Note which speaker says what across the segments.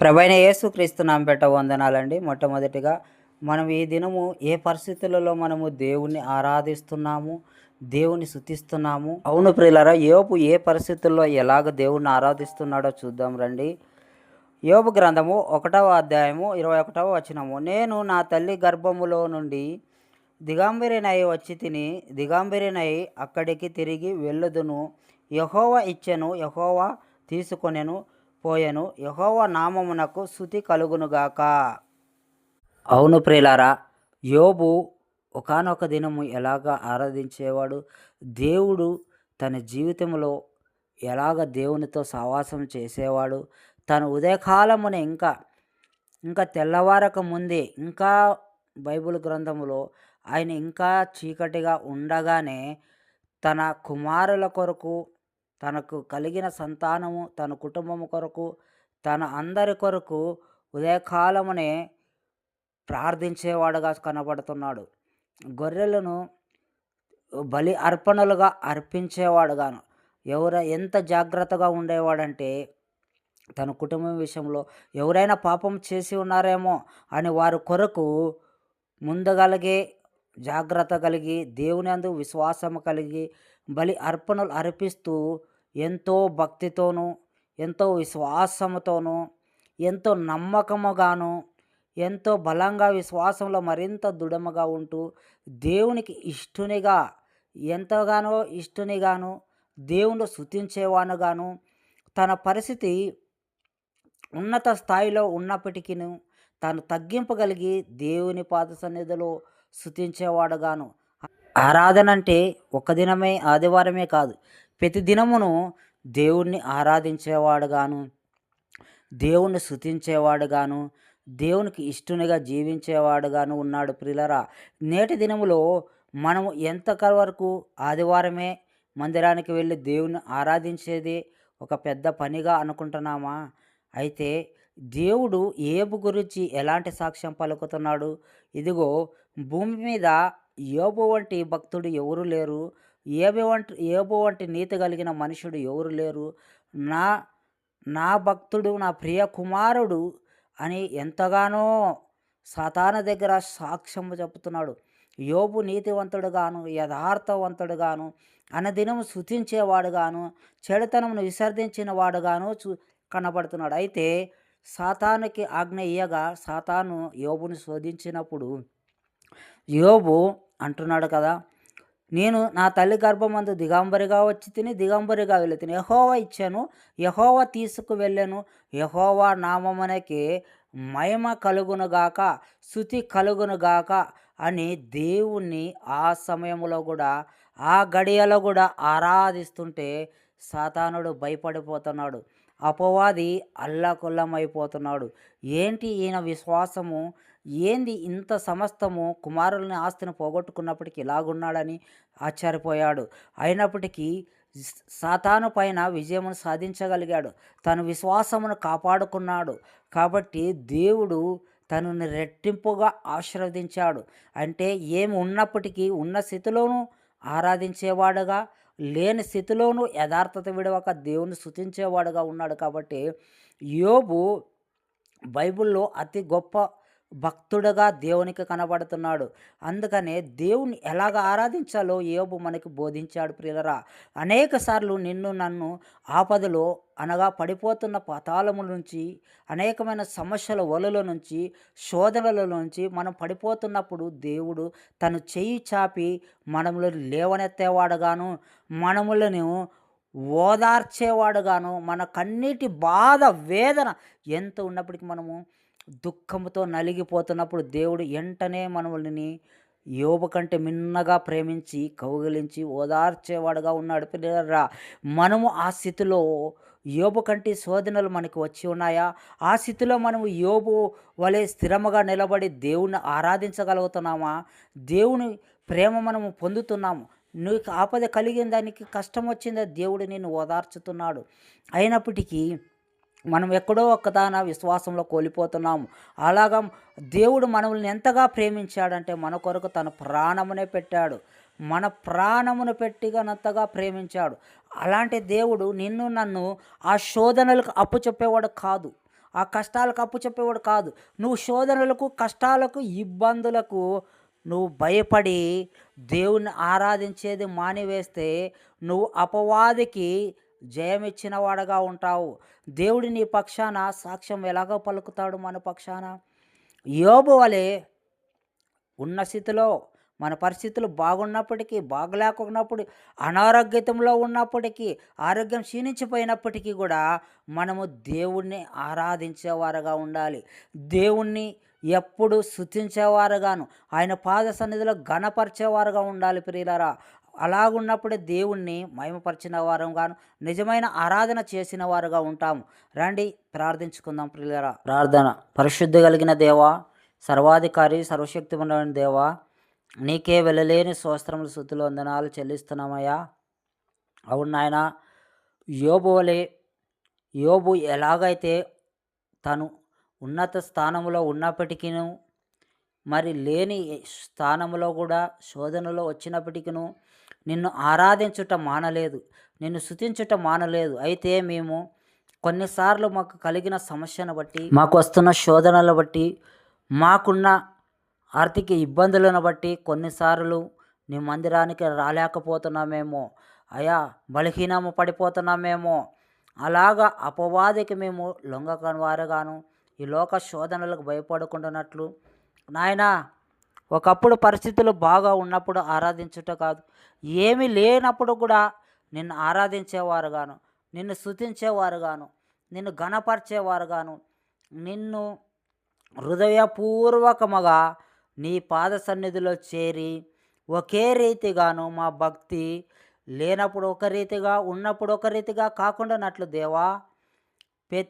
Speaker 1: ప్రభైన యేసుక్రీస్తు నాంపేట వందనాలండి. మొట్టమొదటిగా మనం ఈ దినము ఏ పరిస్థితులలో మనము దేవుణ్ణి ఆరాధిస్తున్నాము దేవుని శుతిస్తున్నాము అవును ప్రియులరా యోపు ఏ పరిస్థితుల్లో ఎలాగ దేవుణ్ణి ఆరాధిస్తున్నాడో చూద్దాం రండి. యోపు గ్రంథము ఒకటవ అధ్యాయము ఇరవై ఒకటవ వచనము. నేను నా తల్లి గర్భములో నుండి దిగాంబరినై వచ్చి తిని దిగాంబరినై అక్కడికి తిరిగి వెళ్ళుదును. యహోవ ఇచ్చెను యహోవ తీసుకొనెను. పోయెను. యహోవ నామమునకు శుతి కలుగునుగాక. అవును ప్రియులారా యోబు ఒకానొక దినము ఎలాగ ఆరాధించేవాడు? దేవుడు తన జీవితంలో ఎలాగ దేవునితో సావాసం చేసేవాడు? తను ఉదయకాలమున ఇంకా ఇంకా తెల్లవారక ముందే ఇంకా బైబిల్ గ్రంథములో ఆయన ఇంకా చీకటిగా ఉండగానే తన కుమారుల కొరకు తనకు కలిగిన సంతానము తన కుటుంబము కొరకు తన అందరి కొరకు ఉదయకాలమునే ప్రార్థించేవాడుగా కనబడుతున్నాడు. గొర్రెలను బలి అర్పణలుగా అర్పించేవాడుగాను. ఎవర ఎంత జాగ్రత్తగా ఉండేవాడంటే తన కుటుంబం విషయంలో ఎవరైనా పాపం చేసి ఉన్నారేమో అని వారి కొరకు ముందగలిగే జాగ్రత్త కలిగి దేవుని అందు విశ్వాసం కలిగి బలి అర్పణలు అర్పిస్తూ ఎంతో భక్తితోనూ ఎంతో విశ్వాసముతోనూ ఎంతో నమ్మకముగాను ఎంతో బలంగా విశ్వాసంలో మరింత దృఢముగా ఉంటూ దేవునికి ఇష్టునిగా ఎంతగానో ఇష్టునిగాను దేవుని శుతించేవానుగాను తన పరిస్థితి ఉన్నత స్థాయిలో ఉన్నప్పటికీ తాను తగ్గింపగలిగి దేవుని పాద సన్నిధిలో శుతించేవాడుగాను ఆరాధన అంటే ఒక దినమే ఆదివారమే కాదు. ప్రతి దినమును దేవుణ్ణి ఆరాధించేవాడుగాను దేవుణ్ణి శుతించేవాడుగాను దేవునికి ఇష్టునిగా జీవించేవాడుగాను ఉన్నాడు ప్రిలరా. నేటి దినములో మనము ఎంత వరకు ఆదివారమే మందిరానికి వెళ్ళి దేవుణ్ణి ఆరాధించేది ఒక పెద్ద పనిగా అనుకుంటున్నామా? అయితే దేవుడు ఏబు గురించి ఎలాంటి సాక్ష్యం పలుకుతున్నాడు? ఇదిగో భూమి మీద యోబు వంటి భక్తుడు ఎవరు లేరు. ఏబు వంటి ఏబు వంటి నీతి కలిగిన మనుషుడు ఎవరు లేరు? నా నా భక్తుడు నా ప్రియ కుమారుడు అని ఎంతగానో సాతాన దగ్గర సాక్ష్యం చెబుతున్నాడు. యోబు నీతివంతుడుగాను యథార్థవంతుడుగాను అనదినము శుతించేవాడుగాను చెడుతనమును విసర్జించిన వాడుగాను చూ కనబడుతున్నాడు. అయితే సాతానుకి ఆజ్ఞ ఇయ్యగా సాతాను యోబుని శోధించినప్పుడు యోబు అంటున్నాడు కదా నేను నా తల్లి గర్భమందు దిగంబరిగా వచ్చి తిని దిగంబరిగా వెళ్ళి తిని యహోవా ఇచ్చాను యహోవా తీసుకు వెళ్ళాను. యహోవా నామమునకి మహిమ కలుగునుగాక శుతి కలుగునుగాక అని దేవుణ్ణి ఆ సమయంలో కూడా ఆ గడియలో కూడా ఆరాధిస్తుంటే సాతానుడు భయపడిపోతున్నాడు. అపవాది అల్లకొల్లమైపోతున్నాడు. ఏంటి ఈయన విశ్వాసము? ఏంది ఇంత సమస్తము కుమారులని ఆస్తిని పోగొట్టుకున్నప్పటికీ ఇలాగున్నాడని ఆశ్చర్యపోయాడు. అయినప్పటికీ సాతాను పైన విజయమును సాధించగలిగాడు. తన విశ్వాసమును కాపాడుకున్నాడు. కాబట్టి దేవుడు తనని రెట్టింపుగా ఆశీర్వదించాడు. అంటే ఏమి ఉన్నప్పటికీ ఉన్న స్థితిలోనూ ఆరాధించేవాడుగా లేని స్థితిలోనూ యథార్థత విడవక దేవుని స్థుతించేవాడుగా ఉన్నాడు. కాబట్టి యోబు బైబిల్లో అతి గొప్ప భక్తుడుగా దేవునికి కనబడుతున్నాడు. అందుకనే దేవుని ఎలాగ ఆరాధించాలో యోబు మనకి బోధించాడు ప్రియులరా. అనేక సార్లు నిన్ను నన్ను ఆపదలో అనగా పడిపోతున్న పతాళముల నుంచి అనేకమైన సమస్యల వలల నుంచి శోధనల నుంచి మనం పడిపోతున్నప్పుడు దేవుడు తను చెయ్యి చాపి మనములను లేవనెత్తేవాడుగాను మనములను ఓదార్చేవాడుగాను మన కన్నీటి బాధ వేదన ఎంత ఉన్నప్పటికీ మనము దుఃఖంతో నలిగిపోతున్నప్పుడు దేవుడు వెంటనే మనల్ని యోబు కంటే మిన్నగా ప్రేమించి కౌగిలించి ఓదార్చేవాడుగా ఉన్నాడు. పిల్లరా మనము ఆ స్థితిలో యోబు కంటే శోధనలు మనకి వచ్చి ఉన్నాయా? ఆ స్థితిలో మనము యోబు వలె స్థిరముగా నిలబడి దేవుణ్ణి ఆరాధించగలుగుతున్నామా? దేవుని ప్రేమ మనము పొందుతున్నాము. నీకు ఆపద కలిగిన దానికి కష్టం వచ్చిందా? దేవుడు నేను ఓదార్చుతున్నాడు. అయినప్పటికీ మనం ఎక్కడో ఒక్కదాన విశ్వాసంలో కోల్పోతున్నాము. అలాగా దేవుడు మనల్ని ఎంతగా ప్రేమించాడంటే మన కొరకు తన ప్రాణమునే పెట్టాడు. మన ప్రాణమును పెట్టిగనంతగా ప్రేమించాడు. అలాంటి దేవుడు నిన్ను నన్ను ఆ శోధనలకు అప్పు చెప్పేవాడు కాదు. ఆ కష్టాలకు అప్పు చెప్పేవాడు కాదు. నువ్వు శోధనలకు కష్టాలకు ఇబ్బందులకు నువ్వు భయపడి దేవుణ్ణి ఆరాధించేది మానివేస్తే నువ్వు అపవాదికి జయమిచ్చిన వాడగా ఉంటావు. దేవుడి నీ పక్షాన సాక్ష్యం ఎలాగో పలుకుతాడు మన పక్షాన? యోబు వలె ఉన్న స్థితిలో మన పరిస్థితులు బాగున్నప్పటికీ బాగలేకున్నప్పుడు అనారోగ్యతంలో ఉన్నప్పటికీ ఆరోగ్యం క్షీణించిపోయినప్పటికీ కూడా మనము దేవుణ్ణి ఆరాధించేవారుగా ఉండాలి. దేవుణ్ణి ఎప్పుడు శుతించేవారుగాను ఆయన పాద సన్నిధిలో ఘనపరిచేవారుగా ఉండాలి ప్రియులరా. అలాగున్నప్పుడే దేవుణ్ణి మహిమపరిచిన వారుగాను నిజమైన ఆరాధన చేసిన వారుగా ఉంటాము. రండి ప్రార్థించుకుందాం ప్రియులరా. ప్రార్థన. పరిశుద్ధి కలిగిన దేవా సర్వాధికారి సర్వశక్తిమైన దేవా నీకే వెళ్ళలేని స్వస్త్రముల శుద్ధులు వందనాలు చెల్లిస్తున్నామయ్యా. అవును నాయన యోబు వలె యోబు ఎలాగైతే తను ఉన్నత స్థానంలో ఉన్నప్పటికీ మరి లేని స్థానంలో కూడా శోధనలో వచ్చినప్పటికీ నిన్ను ఆరాధించుట మానలేదు నిన్ను శుతించుట మానలేదు. అయితే మేము కొన్నిసార్లు మాకు కలిగిన సమస్యను బట్టి మాకు వస్తున్న శోధనలు బట్టి మాకున్న ఆర్థిక ఇబ్బందులను బట్టి కొన్నిసార్లు నీ మందిరానికి రాలేకపోతున్నామేమో. అయా బలహీనము పడిపోతున్నామేమో. అలాగా అపవాదికి మేము లొంగకని వారుగాను ఈ లోక శోధనలకు భయపడుకుంటున్నట్లు. నాయనా ఒకప్పుడు పరిస్థితులు బాగా ఉన్నప్పుడు ఆరాధించుట కాదు. ఏమీ లేనప్పుడు కూడా నిన్ను ఆరాధించేవారుగాను నిన్ను స్థుతించేవారుగాను నిన్ను ఘనపరిచేవారుగాను నిన్ను హృదయపూర్వకముగా నీ పాద సన్నిధిలో చేరి ఒకే రీతిగాను మా భక్తి లేనప్పుడు ఒక రీతిగా ఉన్నప్పుడు ఒక రీతిగా కాకుండా నట్లు దేవా పె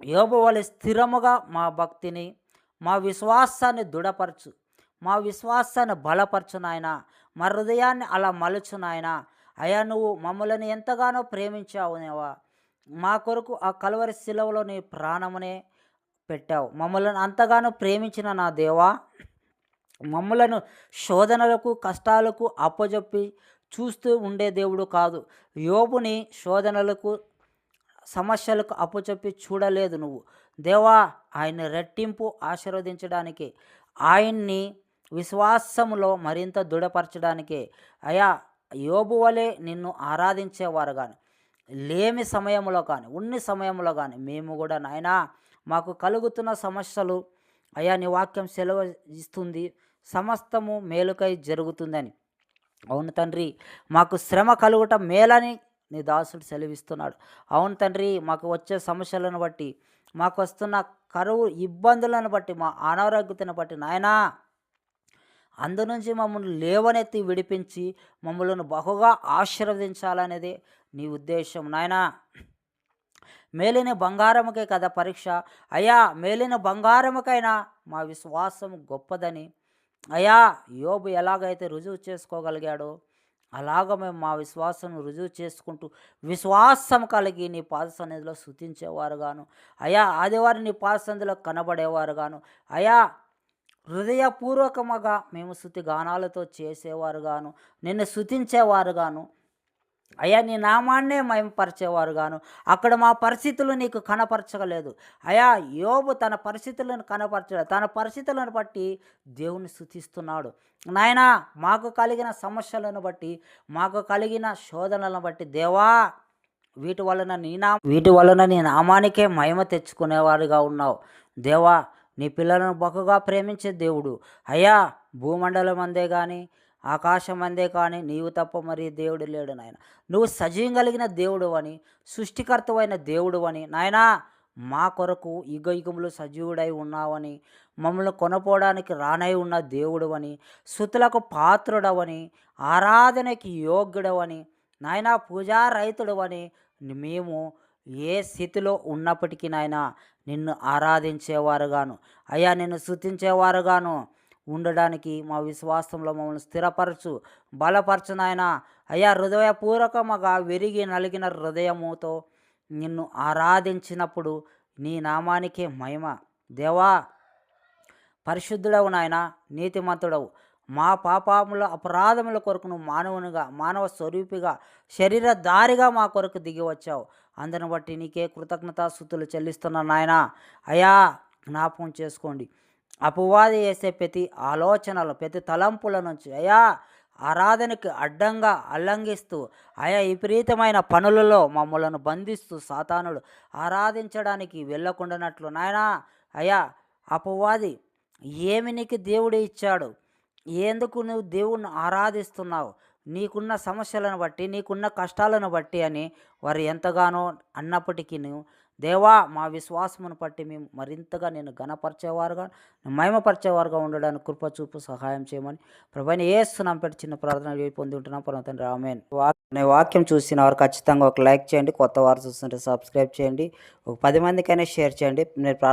Speaker 1: యోబు స్థిరముగా మా భక్తిని మా విశ్వాసాన్ని దృఢపరచు. మా విశ్వాసాన్ని బలపరచు నాయన మా హృదయాన్ని అలా మలుచు నాయన. అయా నువ్వు మమ్మల్ని ఎంతగానో ప్రేమించావు నేవా. మా కొరకు ఆ కలవరి శిలవలో నీ ప్రాణమునే పెట్టావు. మమ్మల్ని అంతగానో ప్రేమించిన నా దేవా మమ్మలను శోధనలకు కష్టాలకు అప్పజెప్పి చూస్తూ ఉండే దేవుడు కాదు. యోబుని శోధనలకు సమస్యలకు అప్పచెప్పి చూడలేదు నువ్వు. దేవా ఆయన రెట్టింపు ఆశీర్వదించడానికి ఆయన్ని విశ్వాసములో మరింత దృఢపరచడానికే. అయా యోబు వలె నిన్ను ఆరాధించేవారు కానీ లేమి సమయంలో కానీ ఉన్ని సమయంలో కానీ మేము కూడా నాయనా మాకు కలుగుతున్న సమస్యలు అయా నీ వాక్యం సెలవు ఇస్తుంది సమస్తము మేలుకై జరుగుతుందని. అవును తండ్రి మాకు శ్రమ కలుగుట మేలని నీ దాసుడు సెలవిస్తున్నాడు. అవును తండ్రి మాకు వచ్చే సమస్యలను బట్టి మాకు వస్తున్న కరువు ఇబ్బందులను బట్టి మా అనారోగ్యతను బట్టి నాయనా అందు నుంచి మమ్మల్ని లేవనెత్తి విడిపించి మమ్మల్ని బహుగా ఆశీర్వదించాలనేదే నీ ఉద్దేశం. నాయనా మేలిన బంగారముకే కదా పరీక్ష. అయా మేలిన బంగారముకైనా మా విశ్వాసం గొప్పదని. అయా యోబు ఎలాగైతే రుజువు చేసుకోగలిగాడో అలాగ మేము మా విశ్వాసం రుజువు చేసుకుంటూ విశ్వాసం కలిగి నీ పాద సన్నిధిలో స్థుతించేవారుగాను. అయా ఆదివారం నీ పాద సన్నిధిలో కనబడేవారుగాను. అయా హృదయపూర్వకముగా మేము స్థుతి గానాలతో చేసేవారుగాను నిన్ను స్థుతించేవారుగాను అయ్యా నీ నామాన్నే మయంపరిచేవారుగాను అక్కడ మా పరిస్థితులు నీకు కనపరచగలేదు అయా యోబు తన పరిస్థితులను కనపరచలేదు. తన పరిస్థితులను బట్టి దేవుని స్థుతిస్తున్నాడు నాయనా మాకు కలిగిన సమస్యలను బట్టి మాకు కలిగిన శోధనలను బట్టి దేవా వీటి వలన నీ నా వీటి వలన నీ నామానికే మహిమ తెచ్చుకునేవారుగా ఉన్నావు. దేవా నీ పిల్లలను బొక్కగా ప్రేమించే దేవుడు. అయ్యా భూమండలం అందే కానీ ఆకాశం అందే కానీ నీవు తప్ప మరి దేవుడు లేడు నాయన. నువ్వు సజీవం కలిగిన దేవుడు అని సృష్టికర్తవైన దేవుడు అని నాయనా మా కొరకు యుగ యుగములు సజీవుడై ఉన్నావని మమ్మల్ని కొనపోవడానికి రానై ఉన్న దేవుడు అని శృతులకు పాత్రుడవని ఆరాధనకి యోగ్యుడవని నాయనా పూజా రైతుడవని అని మేము ఏ స్థితిలో ఉన్నప్పటికీ నాయన నిన్ను ఆరాధించేవారుగాను. అయ్యా నిన్ను స్థుతించేవారుగాను ఉండడానికి మా విశ్వాసంలో మమ్మల్ని స్థిరపరచు బలపరచు నాయన. అయ్యా హృదయపూర్వకముగా విరిగి నలిగిన హృదయముతో నిన్ను ఆరాధించినప్పుడు నీ నామానికే మహిమ. దేవా పరిశుద్ధుడవు నాయన నీతిమంతుడవు. మా పాపముల అపరాధముల కొరకును మానవునిగా మానవ స్వరూపిగా శరీరధారిగా మా కొరకు దిగి వచ్చావు. అందుని బట్టి నీకే కృతజ్ఞతాస్థుతులు చెల్లిస్తున్నా నాయన. అయా జ్ఞాపకం చేసుకోండి. అపవాది చేసే ప్రతి ఆలోచనలు ప్రతి తలంపుల నుంచి అయా ఆరాధనకి అడ్డంగా అల్లంఘిస్తూ ఆయా విపరీతమైన పనులలో మమ్మలను బంధిస్తూ సాతానుడు ఆరాధించడానికి వెళ్ళకుండానట్లు నాయనా. అయా అపవాది ఏమి నీకు దేవుడు ఇచ్చాడు? ఎందుకు నువ్వు దేవుణ్ణి ఆరాధిస్తున్నావు? నీకున్న సమస్యలను బట్టి నీకున్న కష్టాలను బట్టి అని వారు ఎంతగానో అన్నప్పటికీ నువ్వు దేవా మా విశ్వాసమును బట్టి మేము మరింతగా నేను ఘనపరిచేవారుగా మహిమపరిచేవారుగా ఉండడానికి కృప చూపు సహాయం చేయమని ప్రభాని ఏస్తున్నాం పెట్టి చిన్న ప్రార్థన పొంది ఉంటున్నాం. పర్వతం రామేన్ వాక్ వాక్యం చూసిన వారు ఖచ్చితంగా ఒక లైక్ చేయండి కొత్త వారు చూస్తుంటే సబ్స్క్రైబ్ చేయండి ఒక పది మందికైనా షేర్ చేయండి. నేను ప్రార్థన